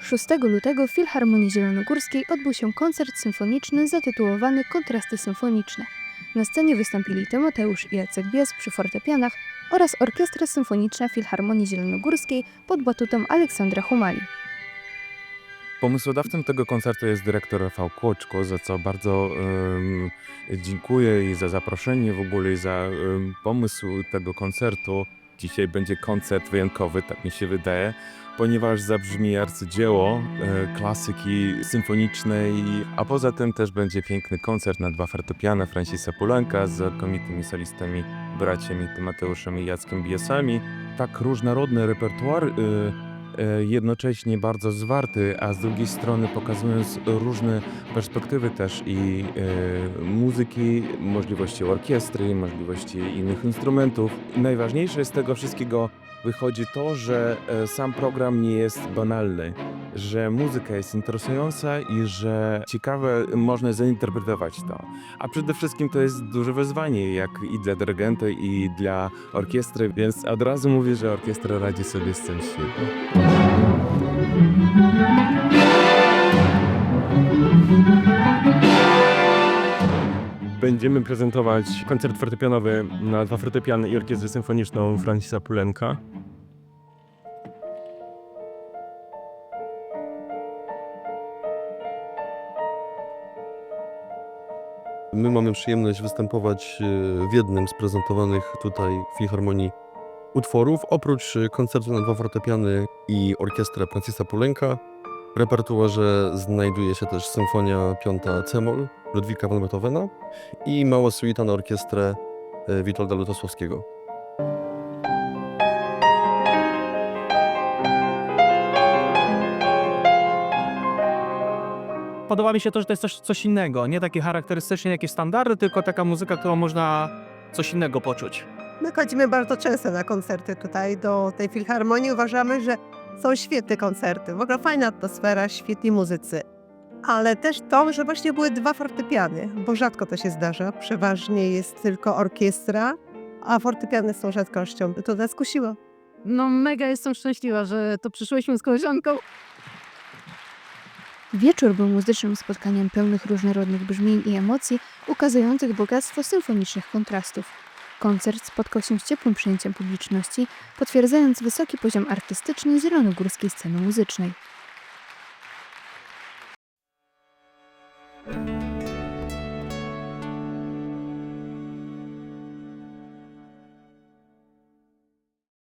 6 lutego w Filharmonii Zielonogórskiej odbył się koncert symfoniczny zatytułowany Kontrasty symfoniczne. Na scenie wystąpili Tymoteusz i Jacek Bies przy fortepianach oraz Orkiestra Symfoniczna Filharmonii Zielonogórskiej pod batutą Aleksandra Humali. Pomysłodawcą tego koncertu jest dyrektor Rafał Kłoczko, za co bardzo dziękuję i za zaproszenie w ogóle i za pomysł tego koncertu. Dzisiaj będzie koncert wyjątkowy, tak mi się wydaje, ponieważ zabrzmi arcydzieło e, klasyki symfonicznej, a poza tym też będzie piękny koncert na dwa fortepiany Francisa Pulenka z znakomitymi solistami braćmi Tymoteuszem i Jackiem Biesami. Tak różnorodny repertuar e, jednocześnie bardzo zwarty, a z drugiej strony pokazując różne perspektywy też i e, muzyki, możliwości orkiestry, możliwości innych instrumentów. Najważniejsze z tego wszystkiego wychodzi to, że e, sam program nie jest banalny, że muzyka jest interesująca i że ciekawe można zainterpretować to. A przede wszystkim to jest duże wyzwanie, jak i dla dyrygenta, i dla orkiestry, więc od razu mówię, że orkiestra radzi sobie z tym świetnie. Będziemy prezentować koncert fortepianowy na dwa fortepiany i orkiestrę symfoniczną Francisa Pulenka. My mamy przyjemność występować e, w jednym z prezentowanych tutaj w Filharmonii utworów. Oprócz e, koncertu na dwa fortepiany i orkiestrę Francisa Pulenka w repertuarze znajduje się też Symfonia Piąta C-moll Ludwika van Beethovena i mała suita na orkiestrę e, Witolda Lutosławskiego. Podoba mi się to, że to jest coś, coś innego. Nie takie charakterystycznie jakieś standardy, tylko taka muzyka, którą można coś innego poczuć. My chodzimy bardzo często na koncerty tutaj do tej filharmonii. Uważamy, że są świetne koncerty. W ogóle fajna atmosfera, świetni muzycy. Ale też to, że właśnie były dwa fortepiany, bo rzadko to się zdarza. Przeważnie jest tylko orkiestra, a fortepiany są rzadkością. To nas kusiło. No mega jestem szczęśliwa, że to przyszłyśmy z koleżanką. Wieczór był muzycznym spotkaniem pełnych różnorodnych brzmień i emocji, ukazujących bogactwo symfonicznych kontrastów. Koncert spotkał się z ciepłym przyjęciem publiczności, potwierdzając wysoki poziom artystyczny zielonogórskiej sceny muzycznej.